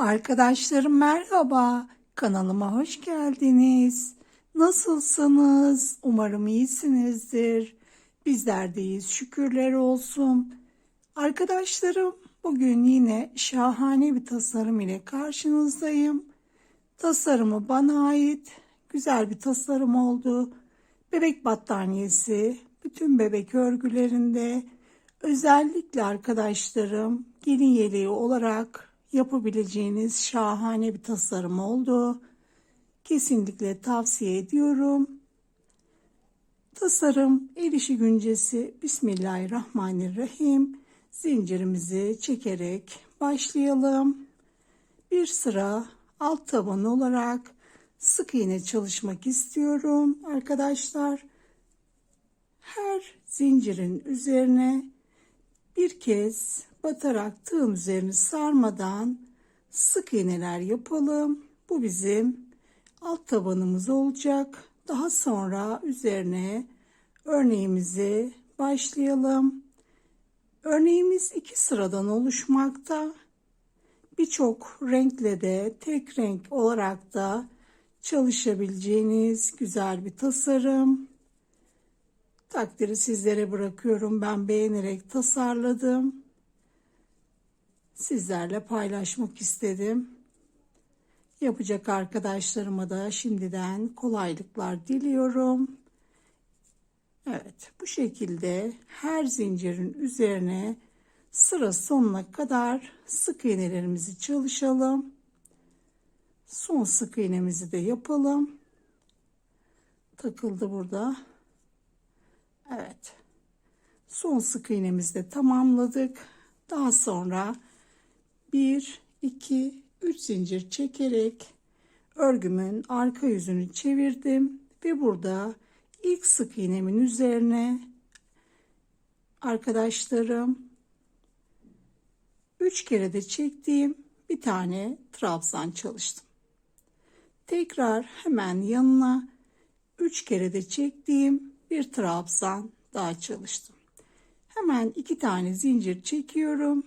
Arkadaşlarım merhaba. Kanalıma hoş geldiniz. Nasılsınız? Umarım iyisinizdir. Bizler de iyiyiz. Şükürler olsun. Arkadaşlarım bugün yine şahane bir tasarım ile karşınızdayım. Tasarımı bana ait. Güzel bir tasarım oldu. Bebek battaniyesi, bütün bebek örgülerinde özellikle arkadaşlarım gelin yeleği olarak yapabileceğiniz şahane bir tasarım oldu. Kesinlikle tavsiye ediyorum. Tasarım el işi güncesi Bismillahirrahmanirrahim. Zincirimizi çekerek başlayalım. Bir sıra alt taban olarak sık iğne çalışmak istiyorum arkadaşlar. Her zincirin üzerine bir kez batarak tığın üzerini sarmadan sık iğneler yapalım. Bu bizim alt tabanımız olacak. Daha sonra üzerine örneğimizi başlayalım. Örneğimiz iki sıradan oluşmakta. Birçok renkle de tek renk olarak da çalışabileceğiniz güzel bir tasarım. Takdiri sizlere bırakıyorum. Ben beğenerek tasarladım. Sizlerle paylaşmak istedim. Yapacak arkadaşlarıma da şimdiden kolaylıklar diliyorum. Evet, bu şekilde her zincirin üzerine sıra sonuna kadar sık iğnelerimizi çalışalım. Son sık iğnemizi de yapalım. Takıldı burada. Evet. Son sık iğnemizi de tamamladık. Daha sonra 1, 2, 3 zincir çekerek örgümün arka yüzünü çevirdim ve burada ilk sık iğnemin üzerine arkadaşlarım 3 kere de çektiğim bir tane trabzan çalıştım. Tekrar hemen yanına 3 kere de çektiğim bir trabzan daha çalıştım. Hemen iki tane zincir çekiyorum.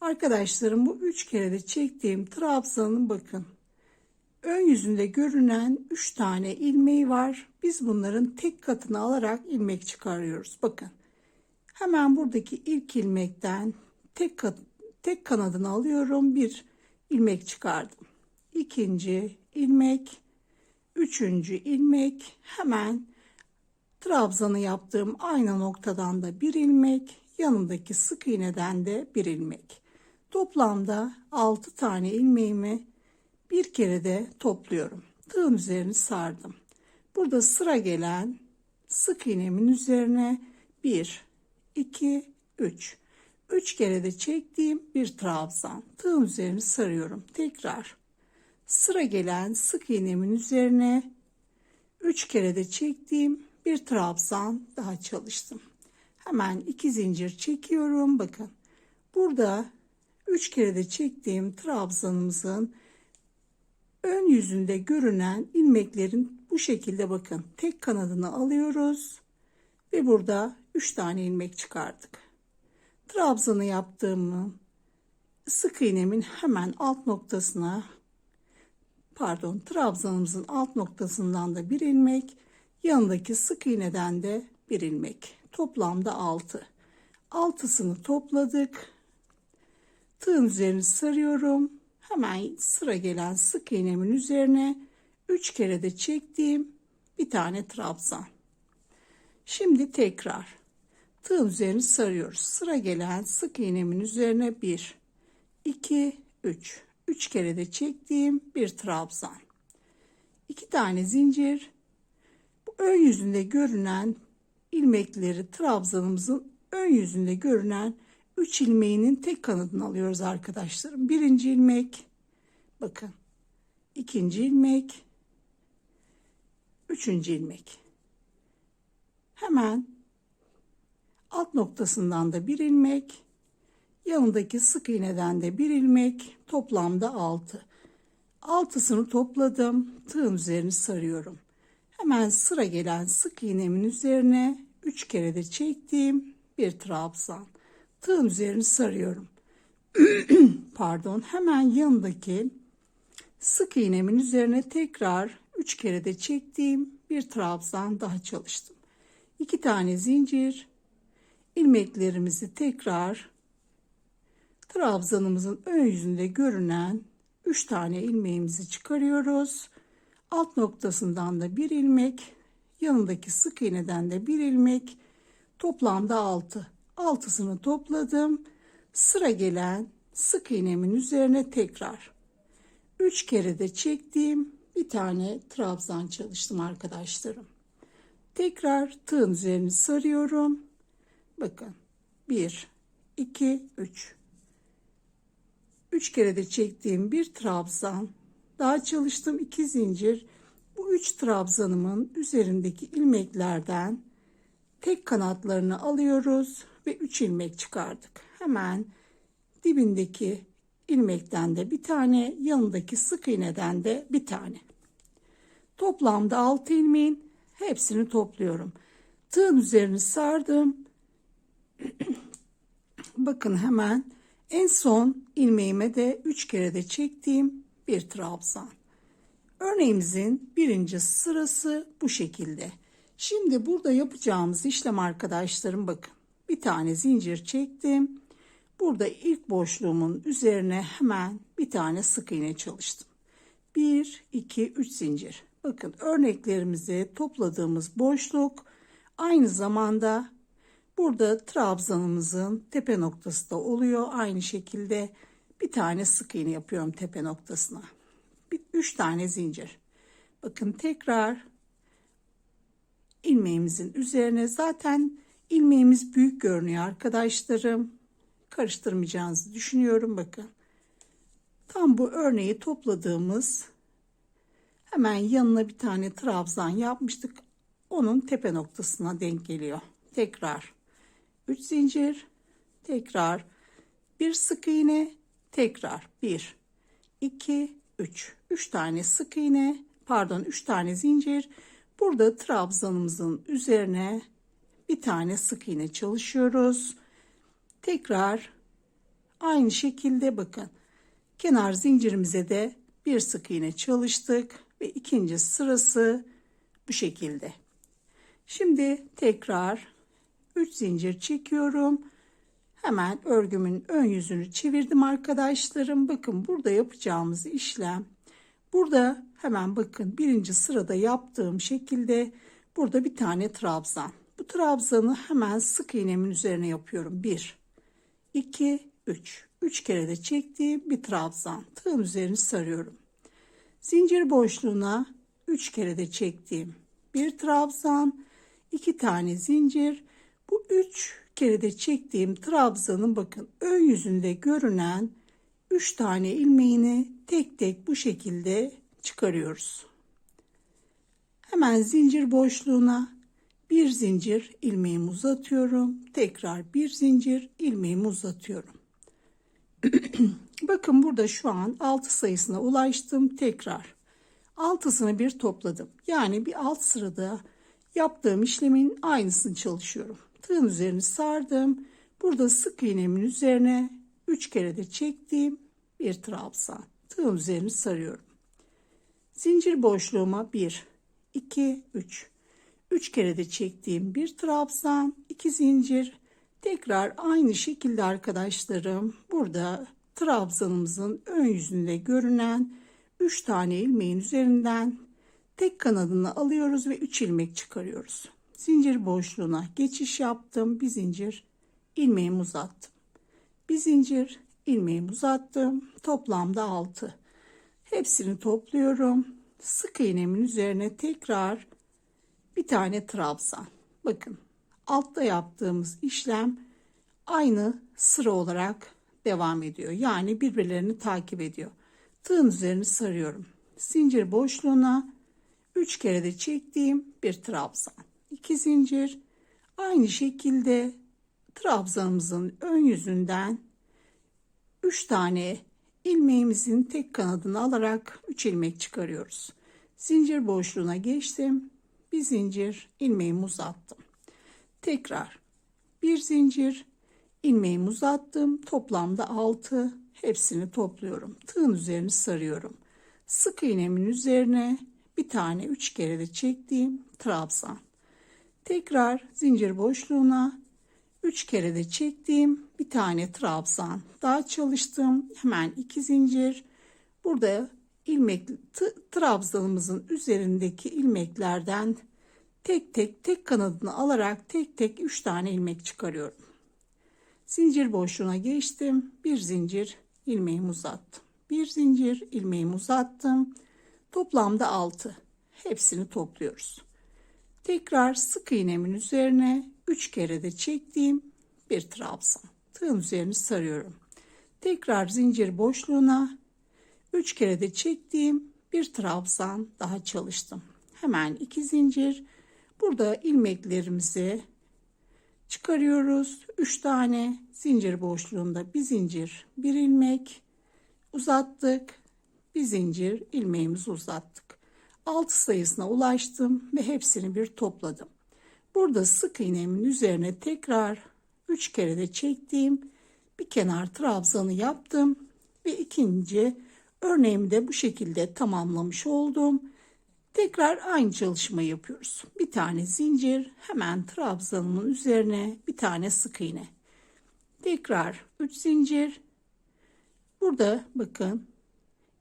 Arkadaşlarım bu üç kere de çektiğim trabzanın bakın. Ön yüzünde görünen 3 tane ilmeği var. Biz bunların tek katını alarak ilmek çıkarıyoruz. Bakın. Hemen buradaki ilk ilmekten tek kat, tek kanadını alıyorum. Bir ilmek çıkardım. İkinci ilmek, üçüncü ilmek hemen trabzanı yaptığım aynı noktadan da bir ilmek, yanındaki sık iğneden de bir ilmek. Toplamda 6 tane ilmeğimi bir kere de topluyorum. Tığın üzerini sardım. Burada sıra gelen sık iğnemin üzerine 1, 2, 3. 3 kere de çektiğim bir trabzan. Tığın üzerini sarıyorum. Tekrar sıra gelen sık iğnemin üzerine 3 kere de çektiğim bir trabzan daha çalıştım. Hemen iki zincir çekiyorum. Bakın burada 3 kere de çektiğim trabzanımızın ön yüzünde görünen ilmeklerin bu şekilde bakın tek kanadını alıyoruz ve burada 3 tane ilmek çıkardık. Trabzanı yaptığımı sık iğnemin hemen alt noktasına pardon trabzanımızın alt noktasından da bir ilmek yanındaki sık iğneden de bir ilmek. Toplamda 6 altısını topladık tığın üzerini sarıyorum hemen sıra gelen sık iğnemin üzerine 3 kere de çektiğim bir tane trabzan şimdi tekrar tığın üzerini sarıyoruz sıra gelen sık iğnemin üzerine 1 2 3 3 kere de çektiğim bir trabzan. 2 tane zincir. Bu ön yüzünde görünen ilmekleri trabzanımızın ön yüzünde görünen 3 ilmeğinin tek kanadını alıyoruz arkadaşlarım. Birinci ilmek bakın. ikinci ilmek. Üçüncü ilmek. Hemen alt noktasından da bir ilmek Yanındaki sık iğneden de bir ilmek toplamda 6. Altısını topladım. Tığın üzerini sarıyorum. Hemen sıra gelen sık iğnemin üzerine 3 kere de çektiğim bir trabzan. Tığın üzerini sarıyorum. pardon hemen yanındaki sık iğnemin üzerine tekrar 3 kere de çektiğim bir trabzan daha çalıştım. 2 tane zincir ilmeklerimizi tekrar trabzanımızın ön yüzünde görünen 3 tane ilmeğimizi çıkarıyoruz. Alt noktasından da bir ilmek, yanındaki sık iğneden de bir ilmek, toplamda 6. Altısını topladım. Sıra gelen sık iğnemin üzerine tekrar 3 kere de çektiğim bir tane trabzan çalıştım arkadaşlarım. Tekrar tığın üzerini sarıyorum. Bakın 1 2 3 3 kere de çektiğim bir trabzan daha çalıştım 2 zincir bu 3 trabzanımın üzerindeki ilmeklerden tek kanatlarını alıyoruz ve 3 ilmek çıkardık hemen dibindeki ilmekten de bir tane yanındaki sık iğneden de bir tane toplamda 6 ilmeğin hepsini topluyorum tığın üzerini sardım bakın hemen en son ilmeğime de 3 kere de çektiğim bir trabzan. Örneğimizin birinci sırası bu şekilde. Şimdi burada yapacağımız işlem arkadaşlarım bakın. Bir tane zincir çektim. Burada ilk boşluğumun üzerine hemen bir tane sık iğne çalıştım. 1, 2, 3 zincir. Bakın örneklerimizi topladığımız boşluk aynı zamanda Burada trabzanımızın tepe noktası da oluyor. Aynı şekilde bir tane sık iğne yapıyorum tepe noktasına. Bir, üç tane zincir. Bakın tekrar ilmeğimizin üzerine zaten ilmeğimiz büyük görünüyor arkadaşlarım. Karıştırmayacağınızı düşünüyorum bakın. Tam bu örneği topladığımız hemen yanına bir tane trabzan yapmıştık. Onun tepe noktasına denk geliyor. Tekrar 3 zincir tekrar bir sık iğne tekrar 1 2 3 3 tane sık iğne pardon 3 tane zincir burada trabzanımızın üzerine bir tane sık iğne çalışıyoruz tekrar aynı şekilde bakın kenar zincirimize de bir sık iğne çalıştık ve ikinci sırası bu şekilde şimdi tekrar 3 zincir çekiyorum. Hemen örgümün ön yüzünü çevirdim arkadaşlarım. Bakın burada yapacağımız işlem. Burada hemen bakın birinci sırada yaptığım şekilde burada bir tane trabzan. Trabzanı hemen sık iğnemin üzerine yapıyorum. 1, 2, 3. 3 kere de çektiğim bir trabzan. Tığın üzerini sarıyorum. Zincir boşluğuna 3 kere de çektiğim bir trabzan, 2 tane zincir bu üç kere de çektiğim trabzanın bakın ön yüzünde görünen üç tane ilmeğini tek tek bu şekilde çıkarıyoruz. Hemen zincir boşluğuna bir zincir ilmeğimi uzatıyorum. Tekrar bir zincir ilmeğimi uzatıyorum. Bakın burada şu an 6 sayısına ulaştım. Tekrar altısını bir topladım. Yani bir alt sırada yaptığım işlemin aynısını çalışıyorum tığın üzerini sardım. Burada sık iğnemin üzerine 3 kere de çektiğim bir trabzan. Tığın üzerini sarıyorum. Zincir boşluğuma 1, 2, 3. 3 kere de çektiğim bir trabzan, 2 zincir. Tekrar aynı şekilde arkadaşlarım burada trabzanımızın ön yüzünde görünen 3 tane ilmeğin üzerinden tek kanadını alıyoruz ve 3 ilmek çıkarıyoruz zincir boşluğuna geçiş yaptım. Bir zincir ilmeğimi uzattım. Bir zincir ilmeğimi uzattım. Toplamda 6. Hepsini topluyorum. Sık iğnemin üzerine tekrar bir tane trabzan. Bakın altta yaptığımız işlem aynı sıra olarak devam ediyor. Yani birbirlerini takip ediyor. Tığın üzerini sarıyorum. Zincir boşluğuna 3 kere de çektiğim bir trabzan. 2 zincir aynı şekilde trabzanımızın ön yüzünden 3 tane ilmeğimizin tek kanadını alarak 3 ilmek çıkarıyoruz. Zincir boşluğuna geçtim. Bir zincir ilmeğimi uzattım. Tekrar bir zincir ilmeğimi uzattım. Toplamda 6. Hepsini topluyorum. Tığın üzerini sarıyorum. Sık iğnemin üzerine bir tane 3 kere de çektiğim trabzan. Tekrar zincir boşluğuna 3 kere de çektiğim bir tane trabzan. Daha çalıştım. Hemen 2 zincir. Burada ilmek trabzanımızın üzerindeki ilmeklerden tek tek tek kanadını alarak tek tek 3 tane ilmek çıkarıyorum. Zincir boşluğuna geçtim. Bir zincir ilmeğimi uzattım. Bir zincir ilmeğimi uzattım. Toplamda 6. Hepsini topluyoruz. Tekrar sık iğnemin üzerine 3 kere de çektiğim bir trabzan. Tığın üzerini sarıyorum. Tekrar zincir boşluğuna 3 kere de çektiğim bir trabzan daha çalıştım. Hemen 2 zincir. Burada ilmeklerimizi çıkarıyoruz. 3 tane zincir boşluğunda bir zincir, bir ilmek uzattık. Bir zincir ilmeğimizi uzattık. 6 sayısına ulaştım ve hepsini bir topladım. Burada sık iğnemin üzerine tekrar 3 kere de çektiğim bir kenar trabzanı yaptım ve ikinci örneğimi de bu şekilde tamamlamış oldum. Tekrar aynı çalışma yapıyoruz. Bir tane zincir hemen trabzanımın üzerine bir tane sık iğne. Tekrar 3 zincir. Burada bakın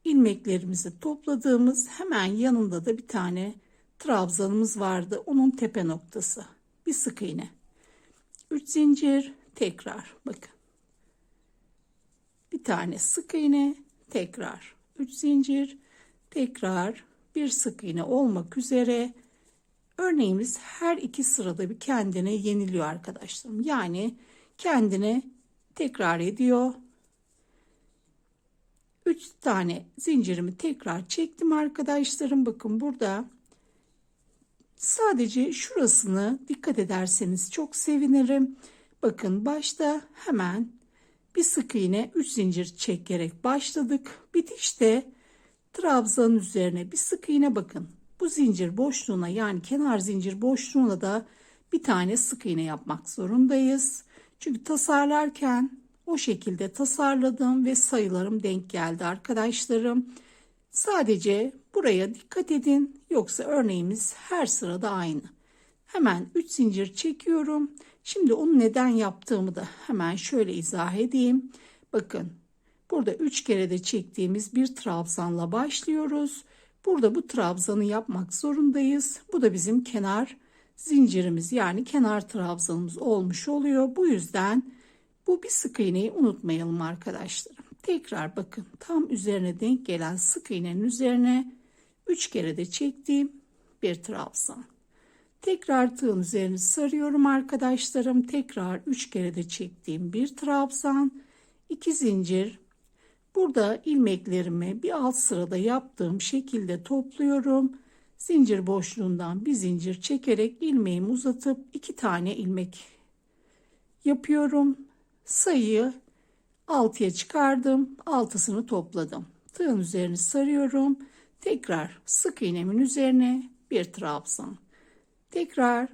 ilmeklerimizi topladığımız hemen yanında da bir tane trabzanımız vardı. Onun tepe noktası. Bir sık iğne. 3 zincir tekrar bakın. Bir tane sık iğne tekrar 3 zincir tekrar bir sık iğne olmak üzere örneğimiz her iki sırada bir kendine yeniliyor arkadaşlarım. Yani kendine tekrar ediyor. 3 tane zincirimi tekrar çektim arkadaşlarım. Bakın burada sadece şurasını dikkat ederseniz çok sevinirim. Bakın başta hemen bir sık iğne 3 zincir çekerek başladık. Bitişte trabzanın üzerine bir sık iğne bakın. Bu zincir boşluğuna yani kenar zincir boşluğuna da bir tane sık iğne yapmak zorundayız. Çünkü tasarlarken o şekilde tasarladım ve sayılarım denk geldi arkadaşlarım. Sadece buraya dikkat edin yoksa örneğimiz her sırada aynı. Hemen 3 zincir çekiyorum. Şimdi onu neden yaptığımı da hemen şöyle izah edeyim. Bakın burada 3 kere de çektiğimiz bir trabzanla başlıyoruz. Burada bu trabzanı yapmak zorundayız. Bu da bizim kenar zincirimiz yani kenar trabzanımız olmuş oluyor. Bu yüzden bu bir sık iğneyi unutmayalım arkadaşlarım. Tekrar bakın tam üzerine denk gelen sık iğnenin üzerine 3 kere de çektiğim bir trabzan. Tekrar tığın üzerini sarıyorum arkadaşlarım. Tekrar 3 kere de çektiğim bir trabzan, 2 zincir. Burada ilmeklerimi bir alt sırada yaptığım şekilde topluyorum. Zincir boşluğundan bir zincir çekerek ilmeğimi uzatıp iki tane ilmek yapıyorum. Sayıyı 6'ya çıkardım. Altısını topladım. Tığın üzerini sarıyorum. Tekrar sık iğnemin üzerine bir trabzan. Tekrar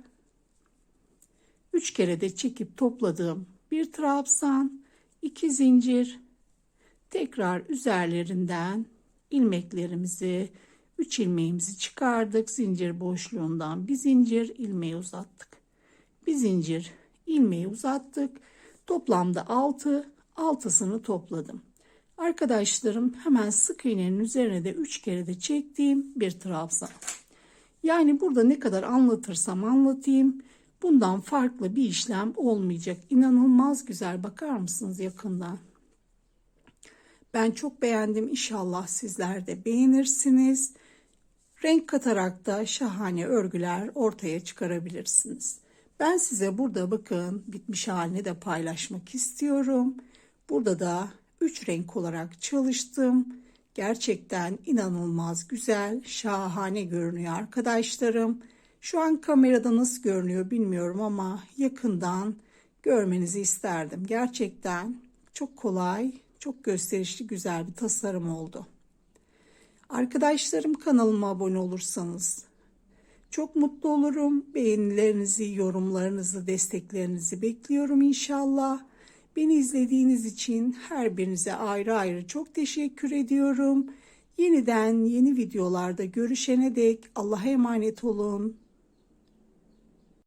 3 kere de çekip topladığım bir trabzan, 2 zincir, tekrar üzerlerinden ilmeklerimizi 3 ilmeğimizi çıkardık. Zincir boşluğundan bir zincir ilmeği uzattık. Bir zincir ilmeği uzattık. Toplamda 6, 6'sını topladım. Arkadaşlarım hemen sık iğnenin üzerine de 3 kere de çektiğim bir trabzan. Yani burada ne kadar anlatırsam anlatayım bundan farklı bir işlem olmayacak. İnanılmaz güzel bakar mısınız yakından? Ben çok beğendim. İnşallah sizler de beğenirsiniz. Renk katarak da şahane örgüler ortaya çıkarabilirsiniz. Ben size burada bakın bitmiş halini de paylaşmak istiyorum. Burada da 3 renk olarak çalıştım. Gerçekten inanılmaz güzel, şahane görünüyor arkadaşlarım. Şu an kamerada nasıl görünüyor bilmiyorum ama yakından görmenizi isterdim. Gerçekten çok kolay, çok gösterişli güzel bir tasarım oldu. Arkadaşlarım kanalıma abone olursanız çok mutlu olurum. Beğenilerinizi, yorumlarınızı, desteklerinizi bekliyorum inşallah. Beni izlediğiniz için her birinize ayrı ayrı çok teşekkür ediyorum. Yeniden yeni videolarda görüşene dek Allah'a emanet olun.